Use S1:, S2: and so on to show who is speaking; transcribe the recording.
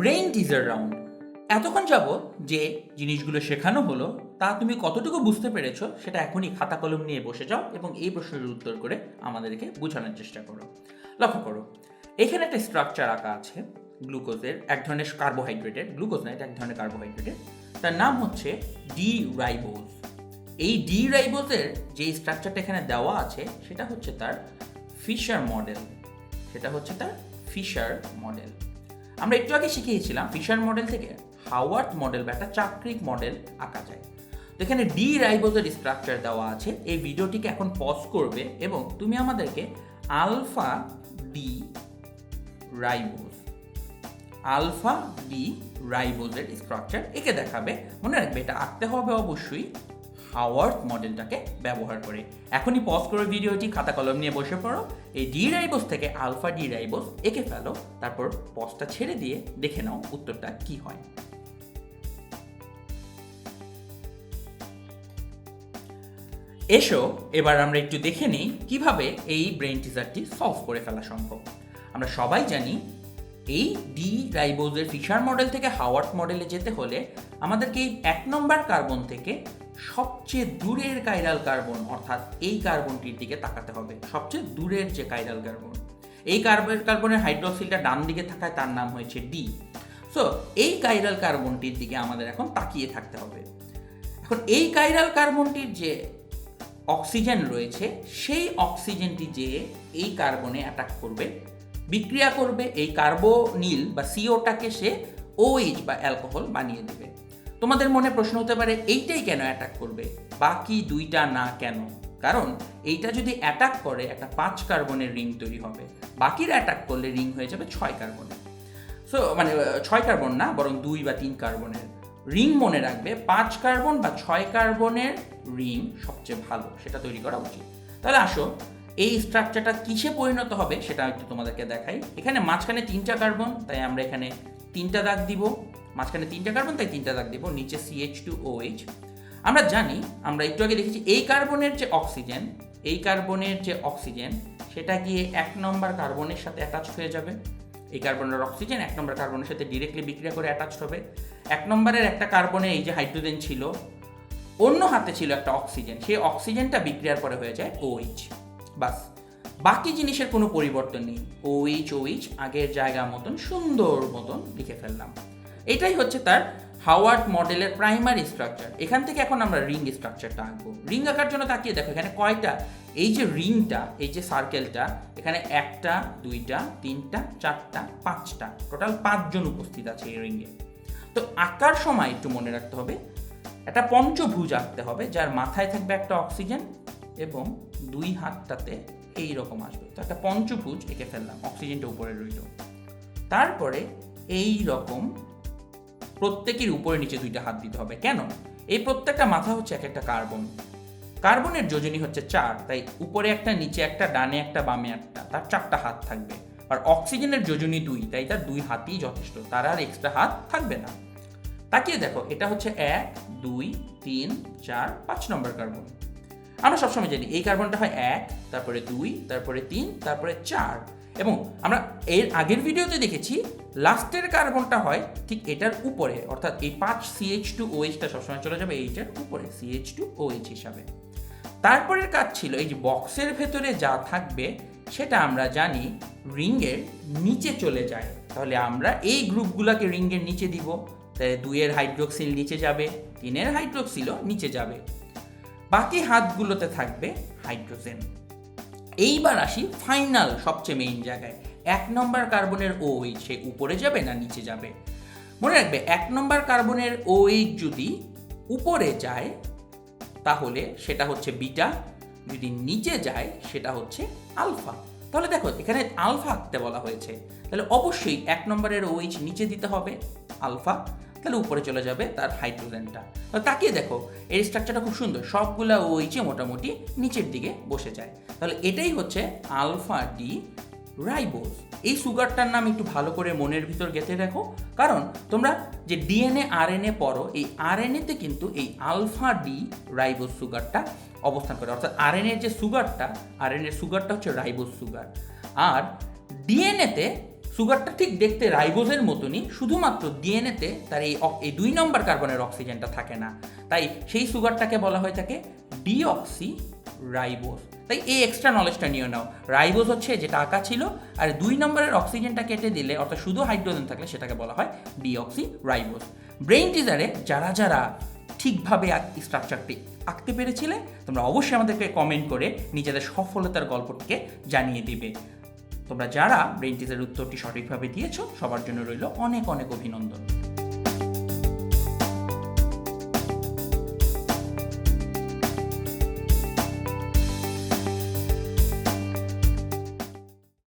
S1: Brain teaser round এতক্ষণ যাব যে জিনিসগুলো শেখানো হলো, তা তুমি কতটুকু বুঝতে পেরেছ সেটা এখনই খাতা কলম নিয়ে বসে যাও এবং এই প্রশ্নের উত্তর করে আমাদেরকে বোঝানোর চেষ্টা করো। লক্ষ্য করো, এখানে একটা স্ট্রাকচার আঁকা আছে গ্লুকোজের এক ধরনের কার্বোহাইড্রেটের গ্লুকোজ না, এটা এক ধরনের কার্বোহাইড্রেটের তার নাম হচ্ছে ডি রাইবোজ এই ডি রাইবোজের যে স্ট্রাকচারটা এখানে দেওয়া আছে, সেটা হচ্ছে তার ফিশার মডেল সেটা হচ্ছে তার ফিশার মডেল আমরা একটু আগে শিখিয়েছিলাম ফিশার মডেল থেকে হাওয়ার্ড মডেল বা একটা চাকরিক মডেল আঁকা যায়। এখানে ডি রাইবোজের স্ট্রাকচার দেওয়া আছে। এই ভিডিওটিকে এখন পজ করবে এবং তুমি আমাদেরকে alpha D ribose, alpha D রাইবোজের structure একে দেখাবে। মনে রাখবে এটা আঁকতে হবে অবশ্যই। হাওয়ার্ড মডেলটাকে ব্যবহার করে। এখনই পজ করে ভিডিওটি, খাতা কলম নিয়ে বসে পড়ো। এই ডি রাইবোস থেকে আলফা ডি রাইবোস এঁকে ফেলো, তারপর পজটা ছেড়ে দিয়ে দেখে নাও উত্তরটা কি হয়। এসো, এবার আমরা একটু দেখে নিই কীভাবে এই ব্রেন টিজারটি সলভ করে ফেলা সম্ভব। আমরা সবাই জানি, এই ডি রাইবোজের ফিশার মডেল থেকে হাওয়ার্ড মডেলে যেতে হলে আমাদেরকে এই এক নম্বর কার্বন থেকে সবচেয়ে দূরের কাইরাল কার্বন অর্থাৎ এই কার্বনটির দিকে তাকাতে হবে। সবচেয়ে দূরের যে কাইরাল কার্বন এই কার্বন কার্বনের হাইড্রোক্সিলটা ডান দিকে থাকায় তার নাম হয়েছে ডি সো এই কাইরাল কার্বনটির দিকে আমাদের এখন তাকিয়ে থাকতে হবে। এখন এই কাইরাল কার্বনটির যে অক্সিজেন রয়েছে, সেই অক্সিজেনটি যে এই কার্বনে অ্যাটাক করবে, বিক্রিয়া করবে, এই কার্বোনিল বা সিওটাকে সে ওইচ বা অ্যালকোহল বানিয়ে দেবে। তোমাদের মনে প্রশ্ন হতে পারে, এইটাই কেন অ্যাটাক করবে? বাকি দুইটা না কেন? কারণ এইটা যদি অ্যাটাক করে, একটা পাঁচ কার্বনের রিং তৈরি হবে। বাকির অ্যাটাক করলে রিং হয়ে যাবে ছয় কার্বনের। সো মানে ছয় কার্বন না, বরং দুই বা তিন কার্বনের। রিং মনে রাখবে, পাঁচ কার্বন বা ছয় কার্বনের রিং সবচেয়ে ভালো, সেটা তৈরি করা উচিত। তাহলে আসো, এই স্ট্রাকচারটা কিসে পরিণত হবে, সেটা একটু তোমাদেরকে দেখাই। এখানে মাঝখানে তিনটা কার্বন, তাই আমরা এখানে তিনটা দাগ দিব। মাঝখানে তিনটা কার্বন তাই তিনটা দাগ দেবো, নিচে সিএইচ টু ওএইচ আমরা জানি, আমরা একটু আগে দেখেছি, এই কার্বনের যে অক্সিজেন এই কার্বনের যে অক্সিজেন সেটা গিয়ে এক নম্বর কার্বনের সাথে অ্যাটাচ হয়ে যাবে। এই কার্বনের অক্সিজেন এক নম্বর কার্বনের সাথে ডিরেক্টলি বিক্রিয়া করে অ্যাটাচ হবে। এক নম্বরের একটা কার্বনে এই যে হাইড্রোজেন ছিল, অন্য হাতে ছিল একটা অক্সিজেন সেই অক্সিজেনটা বিক্রিয়ার পরে হয়ে যায় ওইচ বাস, বাকি জিনিসের কোনো পরিবর্তন নেই। ওইচ ওইচ আগের জায়গা মতন, সুন্দর মতন লিখে ফেললাম। এটাই হচ্ছে তার হাওয়ার্ড মডেলের প্রাইমারি স্ট্রাকচার। এখান থেকে এখন আমরা রিং স্ট্রাকচারটা আঁকবো। রিং আঁকার জন্য তাকিয়ে দেখো, এখানে কয়টা? এই যে রিংটা, এই যে সার্কেলটা এখানে একটা, দুইটা, তিনটা, চারটা, পাঁচটা। টোটাল পাঁচজন উপস্থিত আছে এই রিংয়ে। তো আঁকার সময় একটু মনে রাখতে হবে, একটা পঞ্চভুজ আঁকতে হবে, যার মাথায় থাকবে একটা অক্সিজেন এবং দুই হাতটাতে এই রকম আসবে। তো একটা পঞ্চভুজ এঁকে ফেললাম অক্সিজেনটা উপরে রইল। তারপরে এই রকম প্রত্যেকের উপরে নিচে দুইটা হাত দিতে হবে। কেন? এই প্রত্যেকটা মাথা হচ্ছে এক একটা কার্বন। কার্বনের যোজনী হচ্ছে চার, তাই উপরে একটা, নিচে একটা, ডানে একটা, বামে একটা, তার চারটা হাত থাকবে। আর অক্সিজেনের যোজনী দুই, তাই তার দুই হাতই যথেষ্ট, তার আর এক্সট্রা হাত থাকবে না। তাকিয়ে দেখো, এটা হচ্ছে এক, দুই, তিন, চার, পাঁচ নম্বর কার্বন। আমরা সবসময় জানি এই কার্বনটা হয় এক, তারপরে দুই, তারপরে তিন, তারপরে চার। এবং আমরা এর আগের ভিডিওতে দেখেছি লাস্টের কার্বনটা হয় ঠিক এটার উপরে, অর্থাৎ এই পাঁচ সিএইচ টু ওএইচটা সবসময় চলে যাবে এইটার উপরে সিএইচ টু ওএইচ হিসাবে। তারপরের কাজ ছিল এই যে বক্সের ভেতরে যা থাকবে সেটা আমরা জানি রিংয়ের নিচে চলে যায়। তাহলে আমরা এই গ্রুপগুলোকে রিংয়ের নিচে দিব দুইয়ের হাইড্রোক্সিল নিচে যাবে, তিনের হাইড্রোক্সিলও নিচে যাবে। বাকি হাতগুলোতে থাকবে হাইড্রোজেন। এইবার আসি ফাইনাল সবচেয়ে মেইন জায়গায়। এক নম্বর কার্বনের ওইচ সে উপরে যাবে না নিচে যাবে? মনে রাখবে, এক নম্বর কার্বনের ওইচ যদি উপরে যায়, তাহলে সেটা হচ্ছে বিটা যদি নিচে যায়, সেটা হচ্ছে আলফা তাহলে দেখো, এখানে আলফা আঁকতে বলা হয়েছে। তাহলে অবশ্যই এক নম্বরের ওইচ নিচে দিতে হবে আলফা তাহলে উপরে চলে যাবে তার হাইড্রোজেনটা। তাকিয়ে দেখো, এর স্ট্রাকচারটা খুব সুন্দর, সবগুলা ওইচে মোটামুটি নিচের দিকে বসে যায়। তাহলে এটাই হচ্ছে আলফা ডি রাইবোজ। এই সুগারটার নাম একটু ভালো করে মনের ভিতর গেঁথে রাখো কারণ তোমরা যে ডিএনএ আরএনএ পড়ো, এই আরএনএতে কিন্তু এই আলফা ডি রাইবোজ সুগারটা অবস্থান করে। অর্থাৎ আরএনএর যে সুগারটা আরএনএর সুগারটা হচ্ছে রাইবোজ সুগার। আর ডিএনএতে সুগারটা ঠিক দেখতে রাইবোজের মতনই, শুধুমাত্র ডিএনএতে তার এই এই দুই নম্বর কার্বনের অক্সিজেনটা থাকে না। তাই সেই সুগারটাকে বলা হয়ে থাকে ডিঅক্সি রাইবোজ তাই এই এক্সট্রা নলেজটা নিয়ে নাও। রাইবোজ হচ্ছে যেটা আঁকা ছিল, আর দুই নম্বরের অক্সিজেনটা কেটে দিলে, অর্থাৎ শুধু হাইড্রোজেন থাকলে সেটাকে বলা হয় ডিঅক্সি রাইবোজ ব্রেইন টিজারে যারা যারা ঠিকভাবে স্ট্রাকচারটি আঁকতে পেরেছিলে, তোমরা অবশ্যই আমাদেরকে কমেন্ট করে নিজেদের সফলতার গল্পটিকে জানিয়ে দিবে। তোমরা যারা ব্রেন টিজের উত্তরটি সঠিকভাবে দিয়েছ সবার জন্য রইল অনেক অনেক অভিনন্দন।